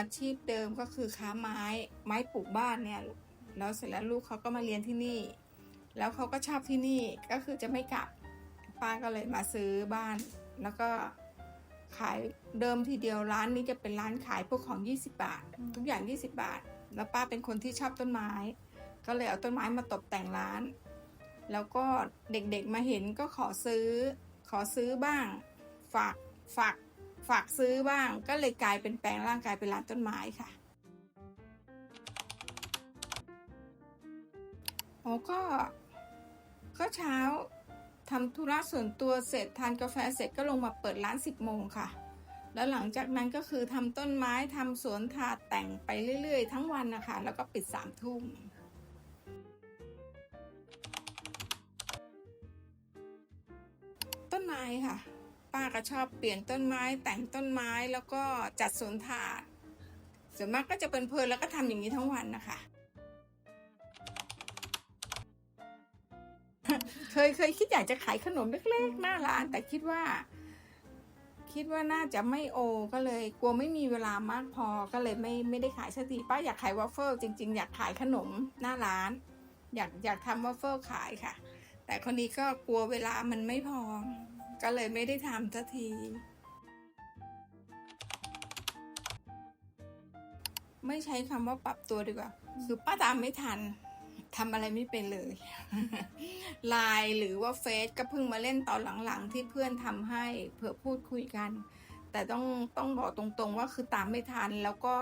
อาชีพเดิมก็คือค้าไม้ไม้ปลูกบ้านเนี่ยแล้วเสร็จแล้วลูกเขาก็มาเรียนที่นี่ แล้วเขาก็ชอบที่นี่ก็คือจะไม่กลับป้าก็เลยมาซื้อบ้าน แล้วก็ขายเดิมทีเดียวร้านนี้จะเป็นร้านขายพวกของ 20 บาท ทุกอย่าง 20 บาท แล้วป้าเป็นคนที่ชอบต้นไม้ ก็เลยเอาต้นไม้มาตกแต่งร้าน แล้วก็เด็กๆมาเห็นก็ขอซื้อ ขอซื้อบ้าง ฝากฝาก ฝากซื้อบ้าง ก็เลยกลายเป็นแปลงร่างกายเป็นร้านต้นไม้ค่ะโอ้ก็ ก็เช้าทำธุระส่วนตัวเสร็จทานกาแฟเสร็จก็ลงมาเปิดร้าน 10 โมงค่ะ แล้วหลังจากนั้นก็คือทำต้นไม้ทำสวนถาดแต่งไปเรื่อยๆ ทั้งวันนะคะ แล้วก็ปิดสามทุ่มต้นไม้ค่ะ ป้าก็ชอบเปลี่ยนต้นไม้ แต่งต้นไม้แล้วก็จัดสวนถาด ส่วนมากก็จะเป็นเพลินแล้วก็ทำอย่างนี้ทั้งวันนะคะ เคยเคยคิดอยากจะขายขนมเล็กๆหน้าร้าน แต่คิดว่า คิดว่าน่าจะไม่โอ ก็เลยกลัวไม่มีเวลามากพอก็เลยไม่ไม่ได้ขายสักทีป้าอยากขายวอฟเฟิลจริง ๆ อยากขายขนมหน้าร้าน อยากอยากทำวอฟเฟิลขายค่ะ แต่คนนี้ก็กลัวเวลามันไม่พอ ก็เลยไม่ได้ทำสักทีไม่ใช้คำว่าปรับตัวดีกว่า คือป้าตามไม่ทันทำอะไรไม่เป็นเลยไลน์หรือว่าเฟซก็เพิ่งมาเล่นตอนหลังๆ ที่เพื่อนทำให้เผื่อพูดคุยกัน แต่ต้องต้องบอกตรงๆ ว่าคือตามไม่ทันแล้วก็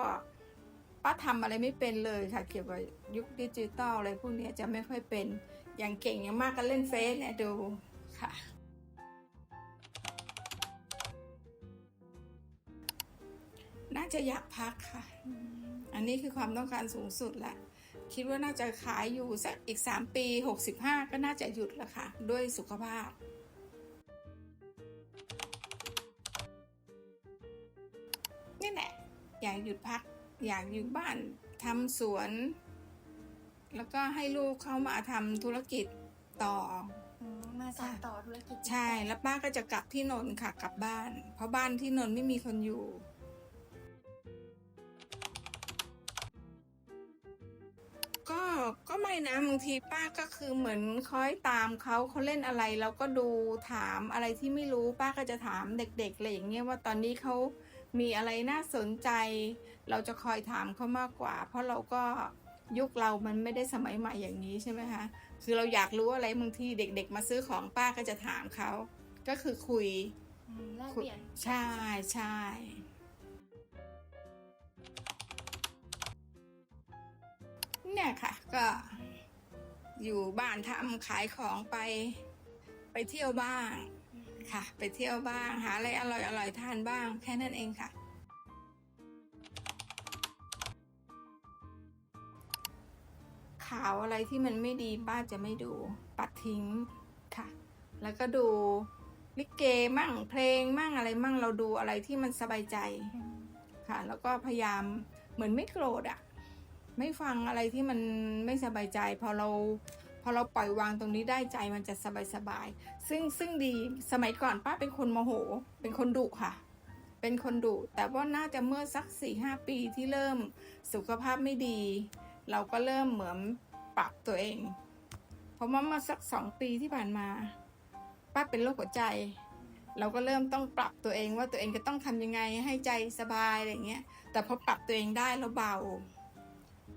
ป้าทำอะไรไม่เป็นเลยค่ะ เกี่ยวกับยุคดิจิตอลอะไรพวกเนี้ยจะไม่ค่อยเป็น อย่างเก่งอย่างมากก็เล่นเฟซเนี่ยดูค่ะ น่าจะอยากพักค่ะ อันนี้คือความต้องการสูงสุดแหละคิดว่าน่าจะขายอยู่สักอีก 3 ปี 65 ก็น่าจะหยุดแล้วค่ะ ด้วยสุขภาพ นี่แหละ อยากหยุดพัก อยากอยู่บ้านทำสวน แล้วก็ให้ลูกเข้ามาทำธุรกิจต่ออืมมาสานต่อธุรกิจ ใช่ แล้วป้าก็จะกลับที่นนท์ค่ะ กลับบ้าน เพราะบ้านที่นนท์ไม่มีคนอยู่ ก็ก็ไม่นะบางทีป้าก็คือเหมือนคอยตามเขาเขาเล่นอะไรแล้วก็ดูถามอะไรที่ไม่รู้ป้าก็จะถามเด็กๆอะไรอย่างเงี้ยว่าตอนนี้เขามีอะไรน่าสนใจ เราจะคอยถามเขามากกว่า เพราะเราก็ยุคเรามันไม่ได้สมัยใหม่อย่างนี้ใช่ไหมคะคือเราอยากรู้อะไรบางทีเด็ก ๆ มาซื้อของป้าก็จะถามเขาก็คือคุยอืมแลกเปลี่ยนใช่ใช่ เนี่ยค่ะ ก็อยู่บ้านทำขายของไป ไปเที่ยวบ้างค่ะ ไปเที่ยวบ้างหาอะไรอร่อยอร่อยทานบ้าง แค่นั้นเองค่ะ ข่าวอะไรที่มันไม่ดีป้าจะไม่ดูปัดทิ้งค่ะ แล้วก็ดูลิเกมั่งเพลงมั่งอะไรมั่งเราดูอะไรที่มันสบายใจค่ะ แล้วก็พยายามเหมือนไม่โกรธอะ ไม่ฟังอะไรที่มันไม่สบายใจพอเราพอเราปล่อยวางตรงนี้ได้ใจมันจะสบายสบายๆซึ่งซึ่งดีสมัยก่อนป้าเป็นคนโมโห เป็นคนดุค่ะ เป็นคนดุแต่ว่าน่าจะเมื่อสักสี่ห้าปีที่เริ่มสุขภาพไม่ดี เราก็เริ่มเหมือนปรับตัวเองเพราะว่าเมื่อสักสองปีที่ผ่านมา ป้าเป็นโรคหัวใจ เราก็เริ่มต้องปรับตัวเองว่าตัวเองจะต้องทำยังไงให้ใจสบายอะไรเงี้ยแต่พอปรับตัวเองได้แล้วเบา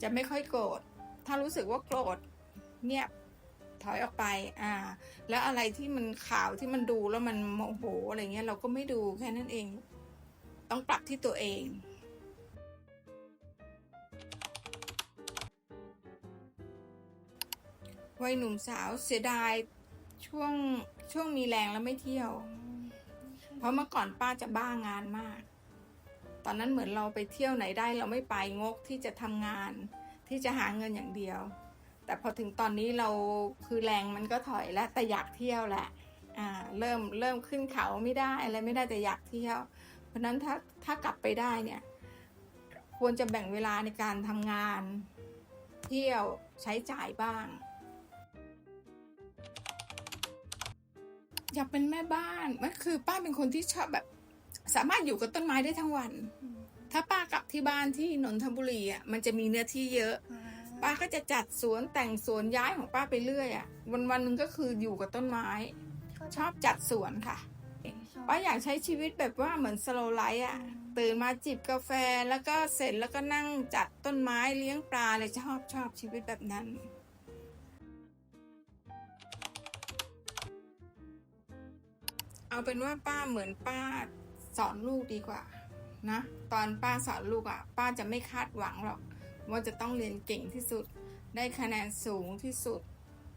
จะไม่ค่อยโกรธ ถ้ารู้สึกว่าโกรธเงียบถอยออกไป อ่า แล้วอะไรที่มันข่าวที่มันดูแล้วมันโมโหอะไรเงี้ยเราก็ไม่ดูแค่นั้นเอง ต้องปรับที่ตัวเองวัยหนุ่มสาวเสียดายช่วงช่วงมีแรงแล้วไม่เที่ยว เพราะเมื่อก่อนป้าจะบ้างานมาก ตอนนั้นเหมือนเราไปเที่ยวไหนได้เราไม่ไปงกที่จะทำงานที่จะหาเงินอย่างเดียว แต่พอถึงตอนนี้เราคือแรงมันก็ถอยแล้วแต่อยากเที่ยวแหละอ่าเริ่มเริ่มขึ้นเขาไม่ได้อะไรไม่ได้แต่อยากเที่ยว เพราะฉะนั้นถ้าถ้ากลับไปได้เนี่ยควรจะแบ่งเวลาในการทำงาน เที่ยวใช้จ่ายบ้าง อยากเป็นแม่บ้านมันคือป้าเป็นคนที่ชอบแบบ สามารถอยู่กับต้นไม้ได้ทั้งวันอืมถ้าป้ากลับที่บ้านที่นนทบุรีอะมันจะมีเนื้อที่เยอะอ่าป้าก็จะจัดสวนแต่งสวนย้ายของป้าไปเรื่อยอะ วันวันๆหนึ่งก็คืออยู่กับต้นไม้ ชอบจัดสวนค่ะชอบป้าอยากใช้ชีวิตแบบว่าเหมือนสโลไลฟ์อะ ตื่นมาจิบกาแฟแล้วก็เสร็จแล้วก็นั่งจัดต้นไม้เลี้ยงปลาเลยชอบชอบชีวิตแบบนั้นเอาเป็นว่าป้าเหมือนป้า สอนลูกดีกว่านะตอนป้าสอนลูกอะ ป้าจะไม่คาดหวังหรอก ว่าจะต้องเรียนเก่งที่สุด ได้คะแนนสูงที่สุด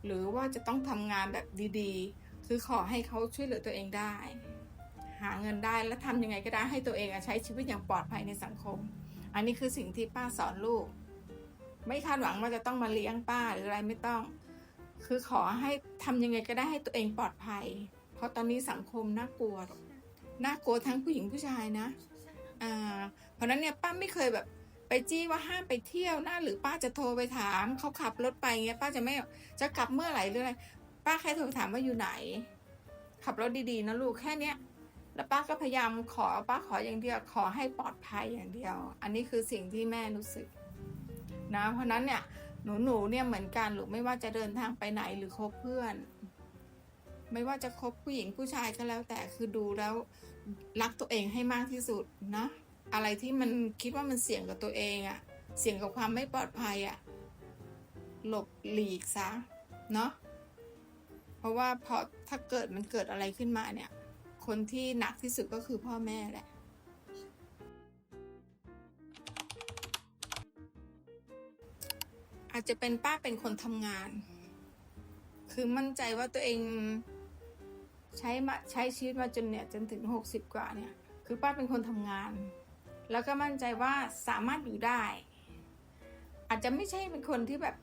หรือว่าจะต้องทำงานแบบดีๆ คือขอให้เขาช่วยเหลือตัวเองได้ หาเงินได้และทำยังไงก็ได้ให้ตัวเองอใช้ชีวิตอย่างปลอดภัยในสังคม อันนี้คือสิ่งที่ป้าสอนลูก ไม่คาดหวังว่าจะต้องมาเลี้ยงป้าหรืออะไรไม่ต้อง คือขอให้ทำยังไงก็ได้ให้ตัวเองปลอดภัย เพราะตอนนี้สังคมน่ากลัว น่ากลัวทั้งผู้หญิงผู้ชายนะอ่าเพราะนั้นเนี่ยป้าไม่เคยแบบไปจี้ว่าห้ามไปเที่ยวนะหรือป้าจะโทรไปถามเขาขับรถไปเงี้ยป้าจะไม่จะกลับเมื่อไหร่หรืออะไรป้าแค่โทรถามว่าอยู่ไหน ขับรถดีๆนะลูกแค่เนี้ยแล้วป้าก็พยายามขอป้าขออย่างเดียวขอให้ปลอดภัยอย่างเดียว อันนี้คือสิ่งที่แม่รู้สึกนะเพราะนั้นเนี่ยหนูหนูๆเนี่ยเหมือนกันหรือไม่ว่าจะเดินทางไปไหนหรือคบเพื่อน ไม่ว่าจะคบผู้หญิงผู้ชายก็แล้ว แต่คือดูแล้วรักตัวเองให้มากที่สุดนะอะไรที่มันคิดว่ามันเสี่ยงกับตัวเองอะเสี่ยงกับความไม่ปลอดภัยอะหลบหลีกซะเนาะเพราะว่าพอถ้าเกิดมันเกิดอะไรขึ้นมาเนี่ย คนที่หนักที่สุดก็คือพ่อแม่แหละอาจจะเป็นป้าเป็นคนทำงาน คือมั่นใจว่าตัวเอง ใช้มาใช้ชีวิตมาจนเนี่ยจนถึงหกสิบกว่าเนี่ยคือป้าเป็นคนทำงาน แล้วก็มั่นใจว่าสามารถอยู่ได้ อาจจะไม่ใช่เป็นคนที่แบบ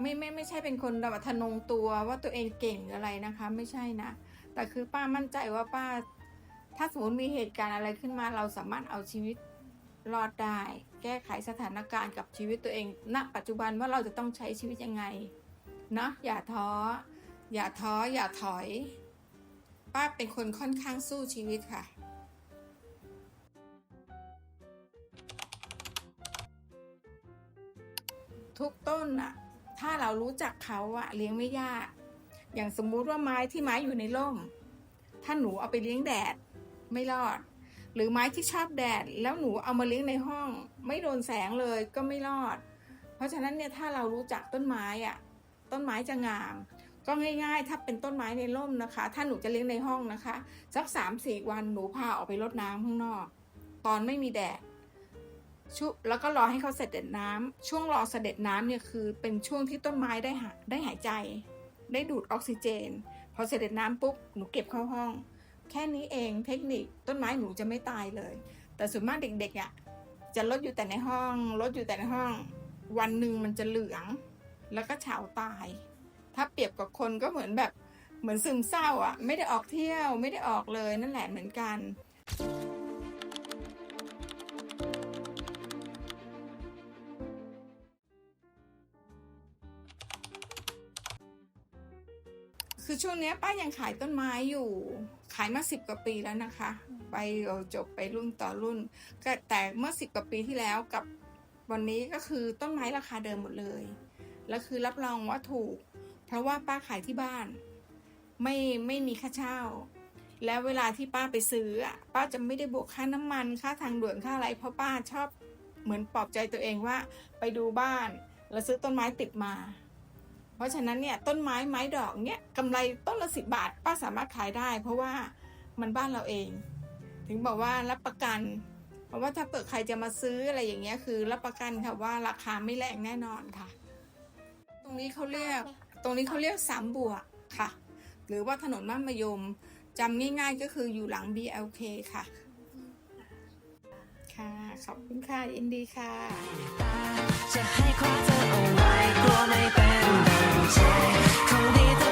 ไม่ไม่ไม่ใช่เป็นคนแบบทะนงตัวว่าตัวเองเก่งอะไรนะคะ ไม่ใช่นะแต่คือป้ามั่นใจว่าป้า ถ้าสมมติมีเหตุการณ์อะไรขึ้นมาเราสามารถเอาชีวิตรอดได้ แก้ไขสถานการณ์กับชีวิตตัวเอง ณ ปัจจุบันว่าเราจะต้องใช้ชีวิตยังไงเนาะอย่าท้ออย่าท้ออย่าถอย ป้าเป็นคนค่อนข้างสู้ชีวิตค่ะ ทุกต้นอะถ้าเรารู้จักเขาอะเลี้ยงไม่ยาก อย่างสมมุติว่าไม้ที่ไม้อยู่ในร่ม ถ้าหนูเอาไปเลี้ยงแดดไม่รอด หรือไม้ที่ชอบแดด แล้วหนูเอามาเลี้ยงในห้อง ไม่โดนแสงเลยก็ไม่รอด เพราะฉะนั้นเนี่ยถ้าเรารู้จักต้นไม้อะต้นไม้จะงาม ก็ง่ายๆ ถ้าเป็นต้นไม้ในร่มนะคะ ถ้าหนูจะเลี้ยงในห้องนะคะ สักสามสี่วันหนูพาออกไปรดน้ำข้างนอก ตอนไม่มีแดดชุแล้วก็รอให้เขาเสด็จน้ำช่วงรอเสด็จน้ำเนี่ยคือเป็นช่วงที่ต้นไม้ได้หาได้หายใจ ได้ดูดออกซิเจน พอเสด็จน้ำปุ๊บหนูเก็บเข้าห้อง แค่นี้เองเทคนิคต้นไม้หนูจะไม่ตายเลย แต่ส่วนมากเด็กๆอะจะลดอยู่แต่ในห้องลดอยู่แต่ในห้อง วันหนึ่งมันจะเหลือง แล้วก็เฉาตาย ถ้าเปรียบกับคนก็เหมือนแบบเหมือนซึมเศร้าอะ ไม่ได้ออกเที่ยวไม่ได้ออกเลยนั่นแหละเหมือนกัน คือช่วงเนี้ยป้ายังขายต้นไม้อยู่ ขายมาสิบกว่าปีแล้วนะคะ ไปจบไปรุ่นต่อรุ่นแต่เมื่อสิบกว่าปีที่แล้วกับวันนี้ก็คือต้นไม้ราคาเดิมหมดเลย แล้วคือรับรองว่าถูก เพราะว่าป้าขายที่บ้าน ไม่ไม่มีค่าเช่า แล้วเวลาที่ป้าไปซื้อป้าจะไม่ได้บวกค่าน้ำมันค่าทางด่วนค่าอะไร เพราะป้าชอบเหมือนปลอบใจตัวเองว่า ไปดูบ้านแล้วซื้อต้นไม้ติดมา เพราะฉะนั้นเนี่ยต้นไม้ไม้ดอกเนี่ยกำไรต้นละสิบบาท ป้าสามารถขายได้ เพราะว่ามันบ้านเราเอง ถึงบอกว่ารับประกัน เพราะว่าถ้าเปิดใครจะมาซื้ออะไรอย่างเงี้ยคือรับประกันค่ะว่าราคาไม่แรงแน่นอนค่ะ ตรงนี้เขาเรียก รงนี้เขาเรียกสามบัวค่ะ หรือว่าถนนมัธยมจำง่ายๆก็คืออยู่หลัง BLK ค่ะ ค่ะ ขอบคุณค่ะอินดีค่ะ จะให้คว้าเธอเอาไว้กลัวไม่เป็นดังใจคงดี